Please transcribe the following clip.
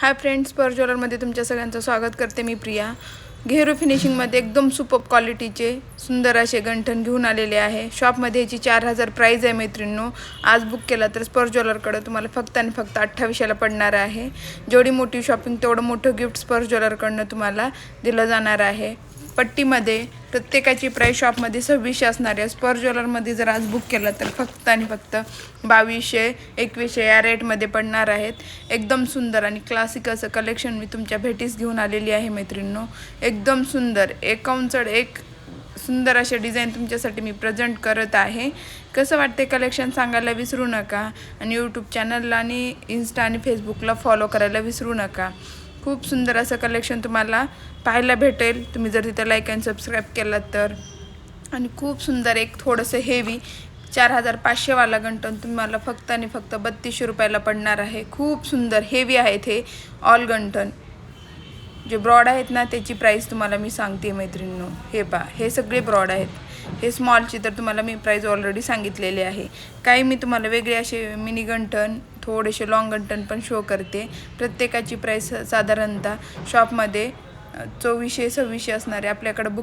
Hi friends पर ज्वेलरमध्ये तुमच्या सगळ्यांचं स्वागत करते मी प्रिया. घेरू फिनिशिंगमध्ये एकदम सुपर क्वालिटीचे सुंदर असे गंठण घेऊन आलेले आहे. शॉपमध्ये याची चार हजार प्राईज आहे मैत्रिणींनो. आज बुक केला तर स्पर ज्वेलरकडं तुम्हाला फक्त आणि फक्त अठ्ठावीसशेला पडणार आहे. जेवढी मोठी शॉपिंग तेवढं मोठं गिफ्ट स्पर ज्वेलरकडनं तुम्हाला दिलं जाणार आहे. पट्टीमध्ये प्रत्येकाची प्राईस शॉपमध्ये सव्वीसशे असणार आहे. स्पर ज्वेलरमध्ये जर आज बुक केलं तर फक्त आणि फक्त बावीसशे एकवीसशे या रेटमध्ये पडणार आहेत. एकदम सुंदर आणि क्लासिक असं कलेक्शन मी तुमच्या भेटीस घेऊन आलेली आहे मैत्रिणींनो. एकदम सुंदर एकाउंचड एक सुंदर असे डिझाईन तुमच्यासाठी मी प्रेझेंट करत आहे. कसं वाटते कलेक्शन सांगायला विसरू नका. आणि यूट्यूब चॅनलला आणि इन्स्टा आणि फेसबुकला फॉलो करायला विसरू नका. खूप सुंदर असं कलेक्शन तुम्हाला पाहायला भेटेल. तुम्ही जर तिथं लाईक अँड सबस्क्राईब केलात तर. आणि खूप सुंदर एक थोडंसं हेवी चार हजार पाचशेवाला गंटन तुम्हाला फक्त आणि फक्त बत्तीसशे रुपयाला पडणार आहे. खूप सुंदर हेवी आहेत हे ऑल गंटन जे ब्रॉड आहेत ना त्याची प्राईस तुम्हाला मी सांगते मैत्रिणींनो. हे पा हे सगळे ब्रॉड आहेत. हे स्मॉलची तर तुम्हाला मी प्राईस ऑलरेडी सांगितलेले आहे. काही मी तुम्हाला वेगळे असे मिनी गंठन थोडेसे लॉंग गंठन पण शो करते. प्रत्येकाची प्राईस साधारणतः शॉपमध्ये चोवीसशे सव्वीसशे असणारे आपल्याकडं बुक